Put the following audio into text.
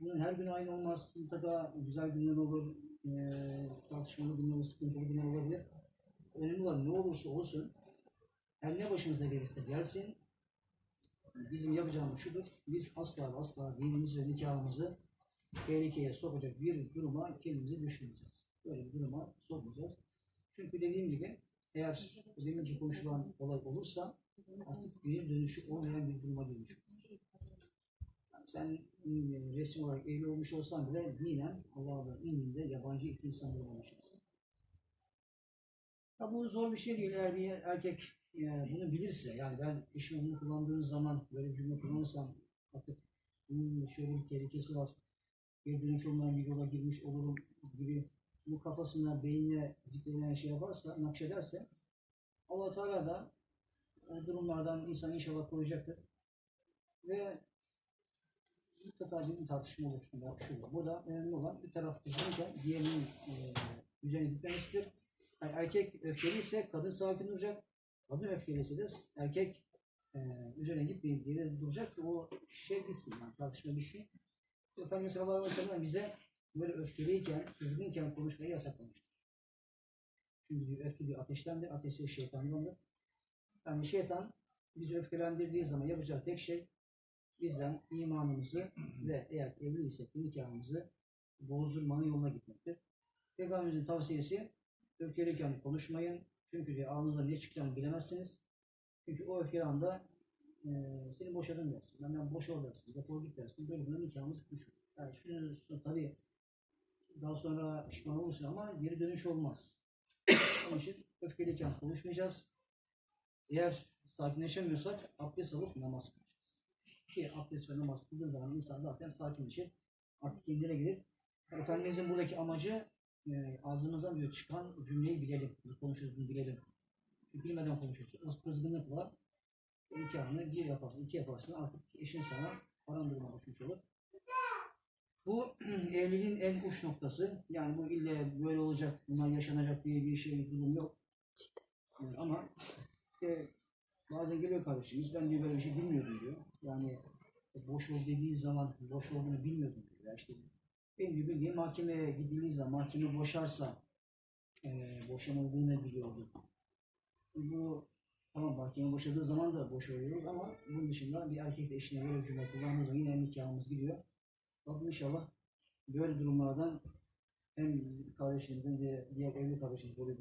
Bunun her gün aynı olmaz. Mutlaka güzel günler olur, eee tartışmalı günler olur, sıkıntılı günler olabilir. Önemli olan ne olursa olsun, her ne başımıza gelirse gelsin, bizim yapacağımız şudur, biz asla asla dinimizi ve nikahımızı tehlikeye sokacak bir duruma kendimizi düşürmeyeceğiz. Böyle bir duruma sokmayacağız. Çünkü dediğim gibi eğer deminki konuşulan olay olursa artık bir dönüşü olmayan bir duruma dönüşür. Yani sen e, resim olarak evli olmuş olsan bile dinen Allah'ın indinde yabancı iki insan olmamışsın. Ya bu zor bir şey değil. Eğer bir erkek e, bunu bilirse, yani ben eşime bunu kullandığım zaman böyle cümle kullanırsam artık bunun şöyle bir tehlikesi var. Bir dönüş olmayan bir yola girmiş olurum gibi bu kafasına, beynine zikredilen şey yaparsa, nakşederse allah Teala da o durumlardan insan inşallah koruyacaktır. Ve mutlaka bir tartışma. Yani şu, burada önemli olan bir taraf kızgınken diğerinin e, üzerine gitmemesidir. Yani erkek öfkeli ise kadın sakin duracak. Kadın öfkeli ise de erkek e, üzerine gitmeyip geri duracak ki o şey bitsin yani tartışma bitsin. Efendimiz sallallahu aleyhi ve bize böyle öfkeliyken, kızgınken konuşmayı yasaklamıştır. Çünkü diyor, öfke bir ateştendir, ateş de şeytandandır. Yani şeytan bizi öfkelendirdiği zaman yapacağı tek şey bizden imanımızı ve eğer evliysek nikahımızı bozdurmanın yoluna gitmektir. Peygamberimizin tavsiyesi öfkeliyken konuşmayın. Çünkü diye ağzınızdan ne çıkacağını bilemezsiniz. Çünkü o öfkeli anda e, seni boşadım dersin. Benden boş ol dersin. Defol git dersin. Böyle buna nikahımız düşür. Yani şunu tabii daha sonra pişman olursun ama geri dönüş olmaz. Onun için öfkeliyken konuşmayacağız. Eğer sakinleşemiyorsak abdest alıp namaz kılacağız. Ki abdest ve namaz kıldığın zaman insan zaten sakinleşir. Artık kendine gelir. Efendimizin buradaki amacı e, ağzımızdan diyor çıkan cümleyi bilelim. Bunu bilelim. Çünkü bilmeden konuşuyorsun. O kızgınlık var. Nikahını bir yaparsın, iki yaparsın. Artık eşin sana arandırma başlamış olur. Bu evliliğin en uç noktası. Yani bu ille böyle olacak, bunlar yaşanacak diye bir şey, durum yok. Yani ama işte bazen geliyor kardeşimiz, ben diyor böyle bir şey bilmiyordum diyor. Yani boş ol dediği zaman boş olduğunu bilmiyordum diyor. Ya işte benim gibi bildiğim mahkemeye gidildiği zaman mahkeme boşarsa e, boşanıldığını biliyordum. Bu tamam mahkeme boşadığı zaman da boş oluyoruz ama bunun dışında bir erkek de eşine böyle cümle kullandığı zaman yine nikahımız gidiyor. Rabbim inşallah böyle durumlardan hem kardeşlerimizden diğer, diğer evli kardeşlerimiz böyle